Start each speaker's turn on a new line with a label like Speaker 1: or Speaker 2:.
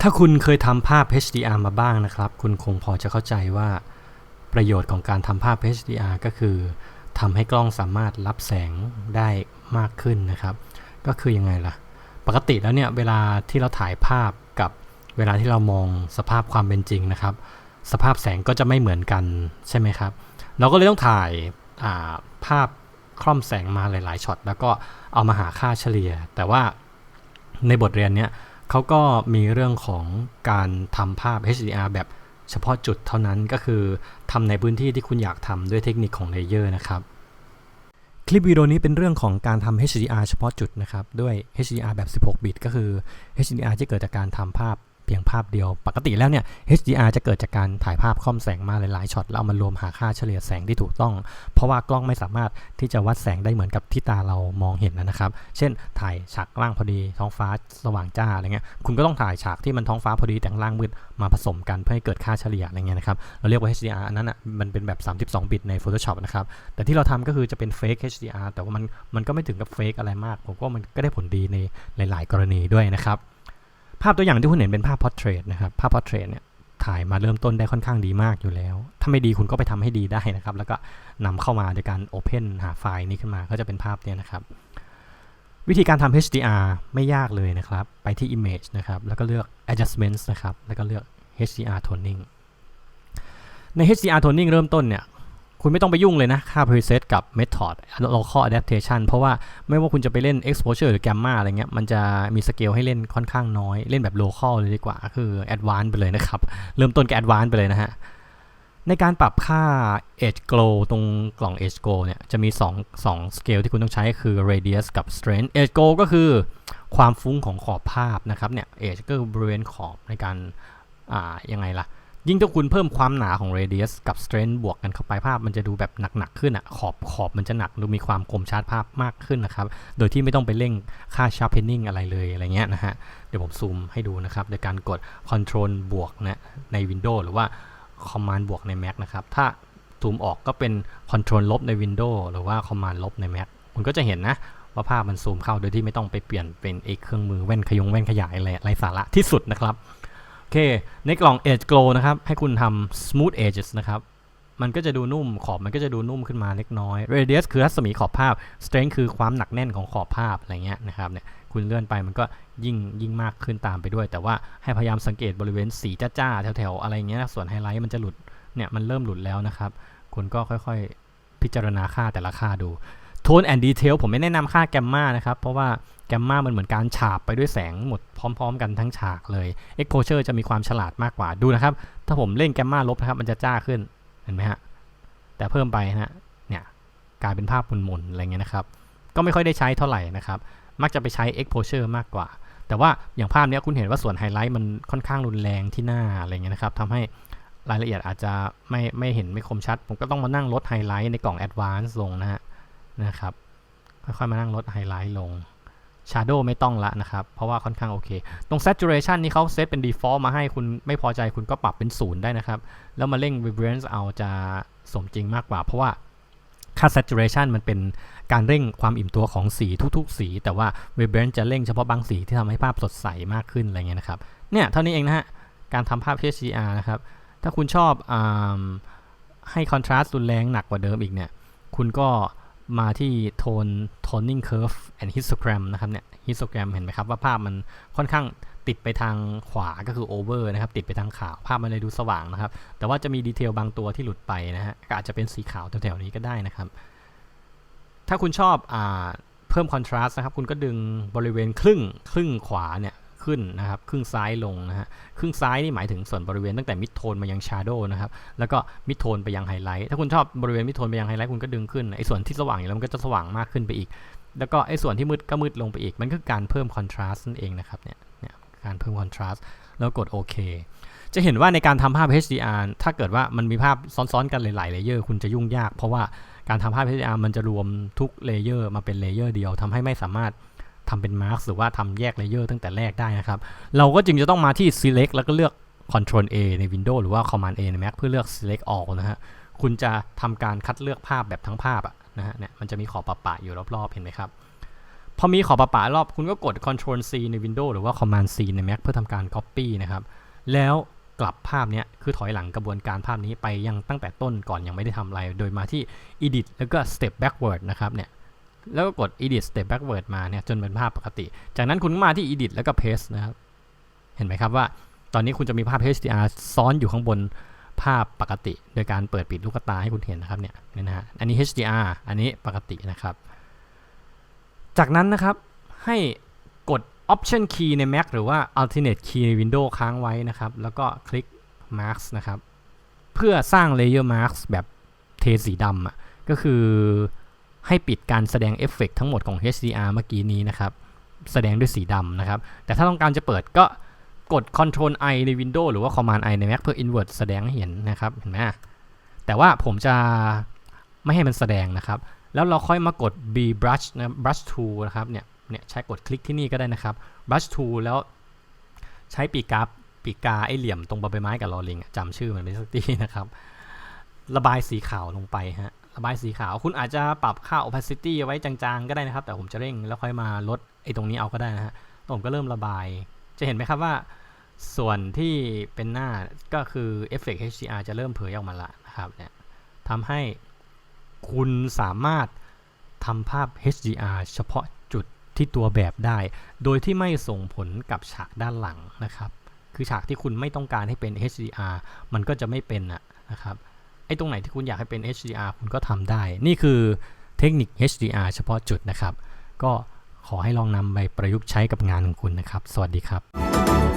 Speaker 1: ถ้าคุณเคยทำภาพ HDR มาบ้างนะครับ คุณคงพอจะเข้าใจว่าประโยชน์ของการทำภาพ HDR ก็คือทำให้กล้องสามารถรับแสงได้มากขึ้นนะครับ ก็คือยังไงล่ะ ปกติแล้วเนี่ยเวลาที่เราถ่ายภาพกับเวลาที่เรามองสภาพความเป็นจริงนะครับ สภาพแสงก็จะไม่เหมือนกันใช่ไหมครับ เราก็เลยต้องถ่ายาภาพคล่อมแสงมาหลาย ๆช็อตแล้วก็เอามาหาค่าเฉลี่ย แต่ว่าในบทเรียนเนี้ย เขาก็มีเรื่องของการทำภาพ HDR แบบเฉพาะจุดเท่านั้นก็คือทำในพื้นที่ที่คุณอยากทำด้วยเทคนิคของเลเยอร์นะครับ คลิปวิดีโอนี้เป็นเรื่องของการทำ HDR เฉพาะจุดนะครับ ด้วย HDR แบบ 16 บิต ก็คือ HDR ที่เกิดจากการทำภาพ เพียงภาพเดียว ปกติแล้วเนี่ย HDR จะเกิดจากการถ่ายภาพค่อมแสงมาหลายๆช็อตแล้วเอามารวมหาค่าเฉลี่ยแสงที่ถูกต้อง เพราะว่ากล้องไม่สามารถที่จะวัดแสงได้เหมือนกับที่ตาเรามองเห็นนะครับ เช่น ถ่ายฉากล่างพอดีท้องฟ้าสว่างจ้าอะไรเงี้ย คุณก็ต้องถ่ายฉากที่มันท้องฟ้าพอดีแต่งล่างมืดมาผสมกันเพื่อให้เกิดค่าเฉลี่ยอะไรเงี้ยนะครับ เราเรียกว่า HDR อันนั้นอะมันเป็นแบบ 32 บิตใน Photoshop นะครับ แต่ที่เราทำก็คือจะเป็น fake HDR แต่ว่ามันมันก็ไม่ถึงกับ fake อะไรมาก ผมก็มันก็ได้ผลดีในหลาย ๆ กรณีด้วยนะครับ ภาพตัวอย่างที่คุณเห็นเป็นภาพ portrait นะครับ ภาพ portrait เนี่ยถ่ายมาเริ่มต้นได้ค่อนข้างดีมากอยู่แล้ว ถ้าไม่ดีคุณก็ไปทำให้ดีได้นะครับ แล้วก็นำเข้ามาโดยการ open หาไฟล์นี้ขึ้นมาก็จะเป็นภาพเนี่ยนะครับ วิธีการทำ HDR ไม่ยากเลยนะครับ ไปที่ image นะครับ แล้วก็เลือก adjustments นะครับ แล้วก็เลือก HDR toning ใน HDR toning เริ่มต้นเนี่ย คุณไม่ต้องไปยุ่งเลยนะค่า preset กับ method local adaptation เพราะว่าไม่ว่าคุณจะไปเล่น exposure หรือ gamma อะไรเงี้ย มันจะมีสเกลให้เล่นค่อนข้างน้อย เล่นแบบ local เลยดีกว่า คือ advanced ไปเลยนะครับ เริ่มต้นกับ advanced ไปเลยนะฮะ ในการปรับค่า edge glow ตรงกล่อง edge glow เนี่ย จะมี 2 2สเกลที่คุณต้องใช้คือ radius กับ strength edge glow ก็คือความฟุ้งของขอบภาพนะครับ เนี่ย edge ก็คือบริเวณขอบในการ อ่า ยังไงล่ะ ยิ่งถ้าคุณเพิ่มความหนาของ radius กับ strength บวกกันเข้าไปภาพ มันจะดูแบบหนักๆขึ้นอะขอบขอบมันจะหนักดูมีความคมชัดภาพมากขึ้นนะครับ โดยที่ไม่ต้องไปเร่งค่า sharpening อะไรเลยอะไรเงี้ยนะฮะ เดี๋ยวผมซูมให้ดูนะครับ โดยการกด control บวกนะใน Windows หรือว่า command บวกใน Mac นะครับ ถ้าซูมออกก็เป็น control ลบใน Windows หรือว่า command ลบใน Mac คุณก็จะเห็นนะว่าภาพมันซูมเข้าโดยที่ไม่ต้องไปเปลี่ยนเป็นไอ้เครื่องมือแว่นขยงแว่นขยายอะไรไรสาระที่สุดนะครับ อเค ในกล่อง Edge Glow นะครับ ให้คุณทำ Smooth Edges นะครับ มันก็จะดูนุ่ม ขอบมันก็จะดูนุ่มขึ้นมาเล็กน้อย Radius คือรัศมีขอบภาพ Strength คือความหนักแน่นของขอบภาพ อะไรเงี้ยนะครับ เนี่ย คุณเลื่อนไปมันก็ยิ่งยิ่งมากขึ้นตามไปด้วย แต่ว่าให้พยายามสังเกตบริเวณสีจ้าๆ แถวๆ อะไรเงี้ย ส่วนไฮไลท์มันจะหลุด เนี่ย มันเริ่มหลุดแล้วนะครับ คุณก็ค่อยๆ พิจารณาค่าแต่ละค่าดู Tone and Detail ผมไม่แนะนำค่าแกมมานะครับ เพราะว่าแกมมามันเหมือนการฉาบไปด้วยแสงหมดพร้อม ๆ กันทั้งฉากเลย Exposure จะมีความฉลาดมากกว่าดูนะครับ ถ้าผมเล่นแกมมาลบนะครับ มันจะจ้าขึ้นเห็นไหมฮะแต่เพิ่มไปนะฮะเนี่ยกลายเป็นภาพหมุนๆอะไรเงี้ยนะครับ ก็ไม่ค่อยได้ใช้เท่าไหร่นะครับ มักจะไปใช้ exposure มากกว่า แต่ว่าอย่างภาพนี้คุณเห็นว่าส่วนไฮไลท์มันค่อนข้างรุนแรงที่หน้าอะไรเงี้ยนะครับทำให้รายละเอียดอาจจะไม่ไม่เห็นไม่คมชัด ผมก็ต้องมานั่งลดไฮไลท์ในกล่อง advance ลงนะฮะ นะครับ ค่อยๆมานั่งลดไฮไลท์ลง Shadow ไม่ต้องละนะครับ เพราะว่าค่อนข้างโอเค ตรง Saturation นี่เขาเซตเป็น default มาให้คุณไม่พอใจคุณก็ปรับเป็นศูนย์ได้นะครับ แล้วมาเร่ง Vibrance เอาจะสมจริงมากกว่า เพราะว่าค่า Saturation มันเป็นการเร่งความอิ่มตัวของสีทุกๆ สี แต่ว่า Vibrance จะเร่งเฉพาะบางสีที่ทำให้ภาพสดใสมากขึ้นอะไรเงี้ยนะครับ เนี่ยเท่านี้เองนะฮะ การทำภาพ HDR นะครับ ถ้าคุณชอบอให้ contrast รุนแรงหนักกว่าเดิมอีกเนี่ย คุณก็ มาที่โทน toning curve and histogram นะครับเนี่ย histogram เห็นไหมครับว่าภาพมันค่อนข้างติดไปทางขวาก็คือ over นะครับ ติดไปทางขาว ภาพมันเลยดูสว่างนะครับ แต่ว่าจะมีดีเทลบางตัวที่หลุดไปนะฮะก็อาจจะเป็นสีขาวแถวๆนี้ก็ได้นะครับ ถ้าคุณชอบอเพิ่ม contrast นะครับ คุณก็ดึงบริเวณครึ่งครึ่งขวาเนี่ย ขึ้นนะครับครึ่งซ้ายลงนะฮะครึ่งซ้ายนี่หมายถึงส่วนบริเวณตั้งแต่มิดโทนมายังชาร์โดนะครับแล้วก็มิดโทนไปยังไฮไลท์ถ้าคุณชอบบริเวณมิดโทนไปยังไฮไลท์คุณก็ดึงขึ้นไอ้ส่วนที่สว่างอยู่แล้วมันก็จะสว่างมากขึ้นไปอีก แล้วก็ไอ้ส่วนที่มืดก็มืดลงไปอีก มันคือการเพิ่มคอนทราสต์นั่นเองนะครับเนี่ยเนี่ยการเพิ่มคอนทราสต์แล้วกดโอเคจะเห็นว่าในการทำภาพ HDR ถ้าเกิดว่ามันมีภาพซ้อนๆกันหลายๆเลเยอร์คุณจะยุ่งยาก เพราะว่าการทำภาพ HDR มันจะรวมทุกเลเยอร์มาเป็นเลเยอร์เดียวทำให้ไม่สามารถ ทำเป็นมาร์กหรือว่าทำแยกเลเยอร์ตั้งแต่แรกได้นะครับ เราก็จึงจะต้องมาที่ select แล้วก็เลือก Ctrl A ใน Windows หรือว่า command A ใน Mac เพื่อเลือก select all นะฮะ คุณจะทำการคัดเลือกภาพแบบทั้งภาพอะนะฮะ เนี่ย มันจะมีขอบปะๆอยู่รอบๆ เห็นไหมครับพอมีขอบประปารอบคุณก็กด Ctrl C ใน Windows หรือว่า Command C ใน Mac เพื่อทำการ Copy นะครับ แล้วกลับภาพเนี้ยคือถอยหลังกระบวนการภาพนี้ไปยังตั้งแต่ต้นก่อนยังไม่ได้ทำอะไร โดยมาที่ Edit แล้วก็ Step Backward นะครับเนี่ย แล้วก็กด Edit Step Backward มาเนี่ยจนเป็นภาพปกติ จากนั้นคุณก็มาที่ Edit แล้วก็ Paste นะครับ เห็นไหมครับว่าตอนนี้คุณจะมีภาพ HDR ซ้อนอยู่ข้างบนภาพปกติ โดยการเปิดปิดลูกตาให้คุณเห็นนะครับเนี่ยนี่นะฮะอันนี้ HDR อันนี้ปกตินะครับ จากนั้นนะครับให้กด Option Key ใน Mac หรือว่า Alternate Key ใน Windows ค้างไว้นะครับ แล้วก็คลิก Mask นะครับ เพื่อสร้าง Layer Mask แบบเทสีดำอะก็คือ ให้ปิดการแสดงเอฟเฟกต์ทั้งหมดของ HDR เมื่อกี้นี้นะครับ แสดงด้วยสีดำนะครับ แต่ถ้าต้องการจะเปิดก็กด Ctrl I ใน Windows หรือว่า Command I ใน Mac เพื่อ invert แสดงให้เห็นนะครับ เห็นไหมแต่ว่าผมจะไม่ให้มันแสดงนะครับ แล้วเราค่อยมากด B brush นะ brush tool นะครับ เนี่ย เนี่ยใช้กดคลิกที่นี่ก็ได้นะครับ brush tool แล้วใช้ปีกกาปีกกาไอเหลี่ยมตรงใบไม้กับลอลิงจำชื่อมันไม่สักทีนะครับ ระบายสีขาวลงไปฮะ ระบายสีขาว คุณอาจจะปรับค่า opacity ไว้จางๆ ก็ได้นะครับ แต่ผมจะเร่งแล้วค่อยมาลดไอ้ตรงนี้เอาก็ได้นะฮะผมก็เริ่มระบาย จะเห็นไหมครับว่า ส่วนที่เป็นหน้าก็คือเอฟเฟกต์ HDR จะเริ่มเผยออกมาละนะครับเนี่ยทำให้คุณสามารถทำภาพ HDR เฉพาะจุดที่ตัวแบบได้ โดยที่ไม่ส่งผลกับฉากด้านหลังนะครับ คือฉากที่คุณไม่ต้องการให้เป็น HDR มันก็จะไม่เป็นนะนะครับ ไอ้ตรงไหนที่คุณอยากให้เป็น HDR คุณก็ทำได้ นี่คือเทคนิค HDR เฉพาะจุดนะครับ ก็ขอให้ลองนำไปประยุกต์ใช้กับงานของคุณนะครับ สวัสดีครับ